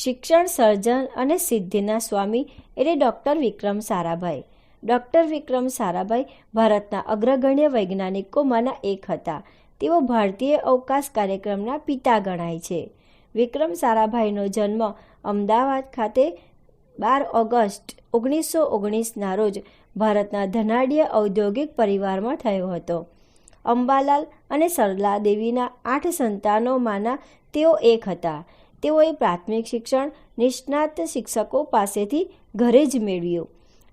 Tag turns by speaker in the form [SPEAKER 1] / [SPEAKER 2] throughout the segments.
[SPEAKER 1] શિક્ષણ, સર્જન અને સિદ્ધિના સ્વામી એટલે ડૉક્ટર વિક્રમ સારાભાઈ. ડૉક્ટર વિક્રમ સારાભાઈ ભારતના અગ્રગણ્ય વૈજ્ઞાનિકોમાંના એક હતા. તેઓ ભારતીય અવકાશ કાર્યક્રમના પિતા ગણાય છે. વિક્રમ સારાભાઈનો જન્મ અમદાવાદ ખાતે બાર ઓગસ્ટ ઓગણીસો ઓગણીસના રોજ ભારતના ધનાઢ્ય ઔદ્યોગિક પરિવારમાં થયો હતો. અંબાલાલ અને સરલા દેવીના આઠ સંતાનોમાંના તેઓ એક હતા. તેઓએ પ્રાથમિક શિક્ષણ નિષ્ણાત શિક્ષકો પાસેથી ઘરે જ મેળવ્યું.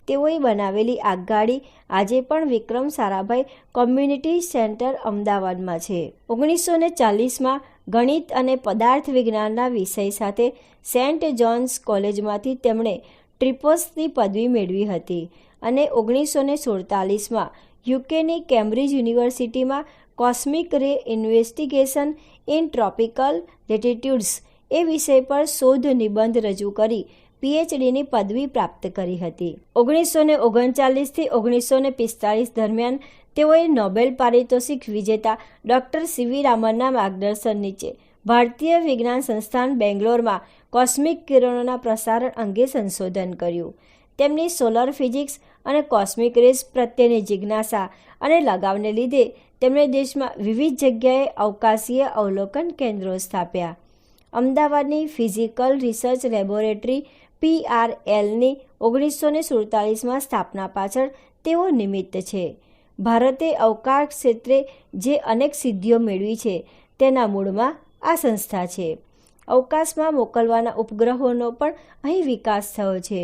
[SPEAKER 1] તેઓએ બનાવેલી આગગાડી આજે પણ વિક્રમ સારાભાઈ કોમ્યુનિટી સેન્ટર અમદાવાદમાં છે. ઓગણીસો ને ચાલીસમાં ગણિત અને પદાર્થ વિજ્ઞાનના વિષય સાથે સેન્ટ જોન્સ કોલેજમાંથી તેમણે ટ્રિપોસની પદવી મેળવી હતી અને ઓગણીસો ને સુડતાલીસમાં યુકેની કેમ્બ્રિજ યુનિવર્સિટીમાં cosmic ray investigation in tropical latitudes એ વિષય પર શોધ નિબંધ રજૂ કરી પીએચડીની પદવી પ્રાપ્ત કરી હતી. ઓગણીસો ને ઓગણચાલીસથી ઓગણીસો ને પિસ્તાળીસ દરમિયાન તેઓએ નોબેલ પારિતોષિક વિજેતા ડૉક્ટર સીવી રામનના માર્ગદર્શન નીચે ભારતીય વિજ્ઞાન સંસ્થાન બેંગ્લોરમાં કોસ્મિક કિરણોના પ્રસારણ અંગે સંશોધન કર્યું. તેમની સોલર ફિઝિક્સ અને કોસ્મિક રેસ પ્રત્યેની જિજ્ઞાસા અને લગાવને લીધે તેમણે દેશમાં વિવિધ જગ્યાએ અવકાશીય અવલોકન કેન્દ્રો સ્થાપ્યા. અમદાવાદની ફિઝિકલ રિસર્ચ લેબોરેટરી પીઆરએલની ઓગણીસો ને સુડતાલીસમાં સ્થાપના પાછળ તેઓ નિમિત્ત છે. ભારતે અવકાશ ક્ષેત્રે જે અનેક સિદ્ધિઓ મેળવી છે, તેના મૂળમાં આ સંસ્થા છે. અવકાશમાં મોકલવાના ઉપગ્રહોનો પણ અહીં વિકાસ થયો છે.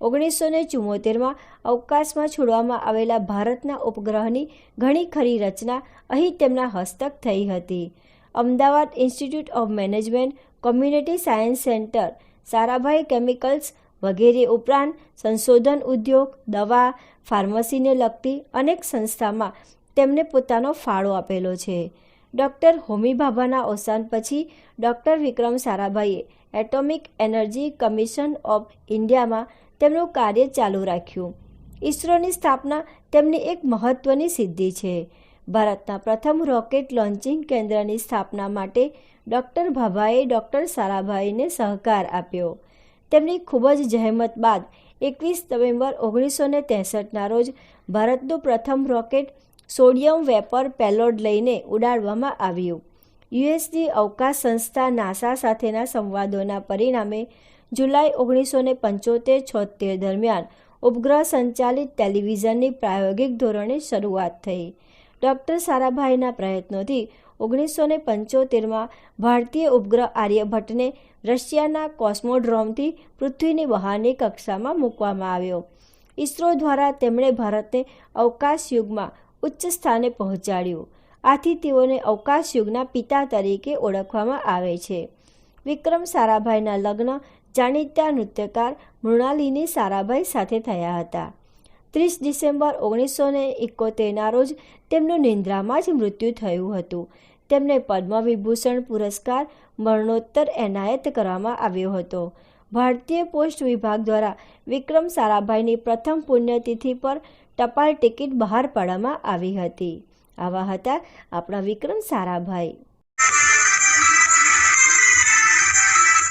[SPEAKER 1] ઓગણીસો ને ચુમ્મોતેરમાં અવકાશમાં છોડવામાં આવેલા ભારતના ઉપગ્રહની ઘણી ખરી રચના અહીં તેમના હસ્તક થઈ હતી. Ahmedabad Institute of Management, Community Science Centre, Sarabhai Chemicals વગેરે ઉપરાંત સંશોધન ઉદ્યોગ, દવા, ફાર્મસીને લગતી અનેક સંસ્થામાં તેમને પોતાનો ફાળો આપેલો છે. ડૉક્ટર હોમી ભાભાના અવસાન પછી ડૉક્ટર વિક્રમ સારાભાઈએ એટોમિક એનર્જી કમિશન ઓફ ઇન્ડિયામાં તેમનું કાર્ય ચાલુ રાખ્યું. ઇસરોની સ્થાપના તેમની એક મહત્ત્વની સિદ્ધિ છે. ભારતના પ્રથમ રોકેટ લોન્ચિંગ કેન્દ્રની સ્થાપના માટે ડૉક્ટર ભાભાએ ડૉક્ટર સારાભાઈને સહકાર આપ્યો. તેમની ખૂબ જ જહેમત બાદ એકવીસ નવેમ્બર ઓગણીસો ને તેસઠના રોજ ભારતનું પ્રથમ રોકેટ સોડિયમ વેપર પેલોડ લઈને ઉડાડવામાં આવ્યું. યુએસની અવકાશ સંસ્થા નાસા સાથેના સંવાદોના પરિણામે જુલાઈ ઓગણીસો ને પંચોતેર છોતેર દરમિયાન ઉપગ્રહ સંચાલિત ટેલિવિઝનની પ્રાયોગિક ધોરણે શરૂઆત થઈ. ડૉક્ટર સારાભાઈના પ્રયત્નોથી ઓગણીસો ને પંચોતેરમાં ભારતીય ઉપગ્રહ આર્યભટ્ટને રશિયાના કોસ્મોડ્રોમથી પૃથ્વીની બહારની કક્ષામાં મૂકવામાં આવ્યો. ઇસરો દ્વારા તેમણે ભારતને અવકાશ યુગમાં ઉચ્ચ સ્થાને પહોંચાડ્યું. આથી તેઓને અવકાશ યુગના પિતા તરીકે ઓળખવામાં આવે છે. વિક્રમ સારાભાઈના લગ્ન, જાણીતા નૃત્યકાર મૃણાલિની સારાભાઈ સાથે થયા હતા. ત્રીસ ડિસેમ્બર ઓગણીસો ને એકોતેરના રોજ તેમનું નિંદ્રામાં જ મૃત્યુ થયું હતું. તેમને પદ્મવિભૂષણ પુરસ્કાર મરણોત્તર એનાયત કરવામાં આવ્યો હતો. ભારતીય પોસ્ટ વિભાગ દ્વારા વિક્રમ સારાભાઈની પ્રથમ પુણ્યતિથિ પર ટપાલ ટિકિટ બહાર પાડવામાં આવી હતી. આવા હતા આપણા વિક્રમ સારાભાઈ.